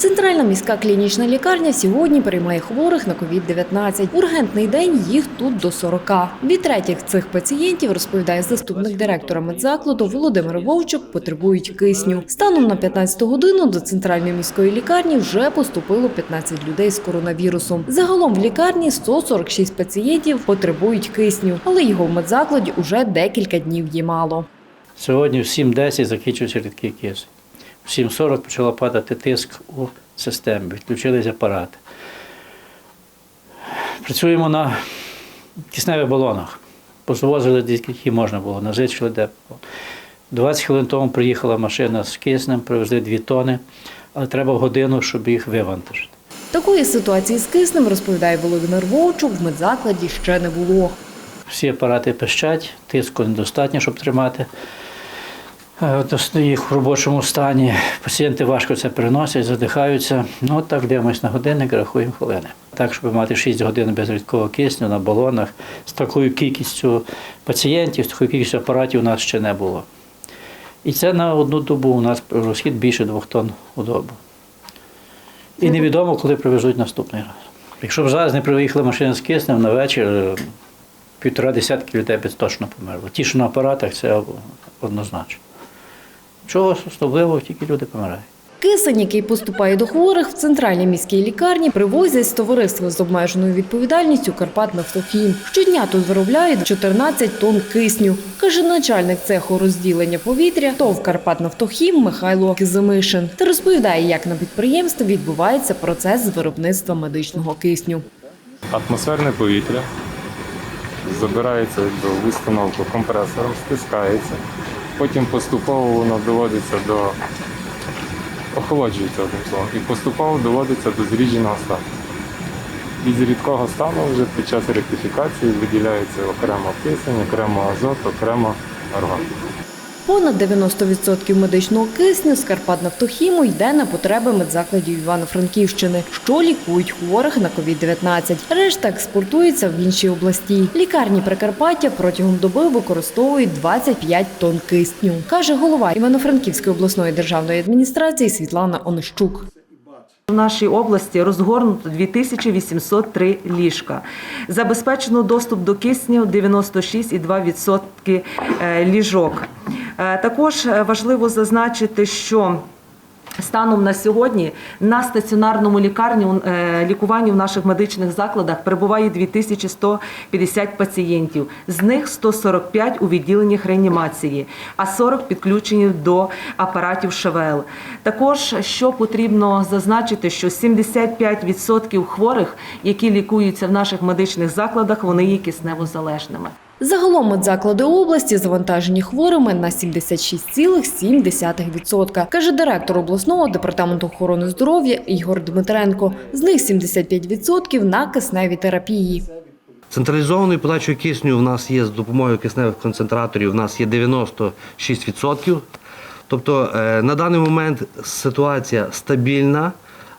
Центральна міська клінічна лікарня сьогодні приймає хворих на COVID-19. Ургентний день їх тут до 40. Від третіх цих пацієнтів, розповідає заступник директора медзакладу Володимир Вовчук, потребують кисню. Станом на 15 годину до центральної міської лікарні вже поступило 15 людей з коронавірусом. Загалом в лікарні 146 пацієнтів потребують кисню, але його в медзакладі уже декілька днів є мало. Сьогодні в 7.10 закінчується рідкий кисень. В 7.40 почала падати тиск у системі, відключились апарати. Працюємо на кисневих балонах. Позвозили, які можна було, назичили де. 20 хвилин тому приїхала машина з киснем, привезли 2 тони, але треба годину, щоб їх вивантажити. Такої ситуації з киснем, розповідає Володимир Вовчук, в медзакладі ще не було. Всі апарати пищать, тиску недостатньо, щоб тримати їх в робочому стані. Пацієнти важко це переносять, задихаються. Ну, от так дивимося на годинник, рахуємо хвилини. Так, щоб мати 6 годин без рідкого кисню на балонах, з такою кількістю пацієнтів, з такою кількістю апаратів у нас ще не було. І це на одну добу у нас розхід більше двох тонн у добу. І невідомо, коли привезуть наступний раз. Якщо б зараз не приїхала машина з киснем на вечір, е, півтора десятки людей би точно померло. Ті, що на апаратах, це однозначно. Чого особливого, тільки люди помирають. Кисень, який поступає до хворих в центральній міській лікарні, привозять з товариства з обмеженою відповідальністю Карпат Нафтохім. Щодня тут виробляють 14 тонн кисню, каже начальник цеху розділення повітря ТОВ Карпат Нафтохім Михайло Кизимишин. Та розповідає, як на підприємстві відбувається процес з виробництва медичного кисню. Атмосферне повітря забирається до установку компресором, стискається, потім поступово воно доводиться до охолоджується одним словом, і поступово доводиться до зрідженого стану. І з рідкого стану вже під час ректифікації виділяється окремо кисень, окремо азот, окремо аргон. Понад 90% медичного кисню з Карпат Нафтохіму йде на потреби медзакладів Івано-Франківщини, що лікують хворих на COVID-19. Решта експортується в інші області. Лікарні Прикарпаття протягом доби використовують 25 тонн кисню, каже голова Івано-Франківської обласної державної адміністрації Світлана Онищук. В нашій області розгорнуто 2803 ліжка. Забезпечено доступ до кисню 96,2% е, ліжок. Е, Також е, важливо зазначити, що Станом на сьогодні на стаціонарному лікарні е, лікуванні в наших медичних закладах перебуває 2150 пацієнтів. З них 145 у відділеннях реанімації, а 40 підключені до апаратів ШВЛ. Також що потрібно зазначити, що 75% хворих, які лікуються в наших медичних закладах, вони є кисневозалежними. Загалом медзаклади області завантажені хворими на 76,7%, каже директор обласного департаменту охорони здоров'я Ігор Дмитренко. З них 75% на кисневій терапії. Централізованою подачею кисню в нас є з допомогою кисневих концентраторів, в нас є 96%. Тобто е, на даний момент ситуація стабільна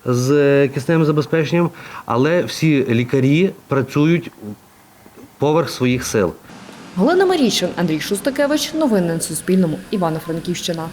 з е, кисневим забезпеченням, але всі лікарі працюють поверх своїх сил. Галина Марійчин, Андрій Шустакевич. Новини на Суспільному. Івано-Франківщина.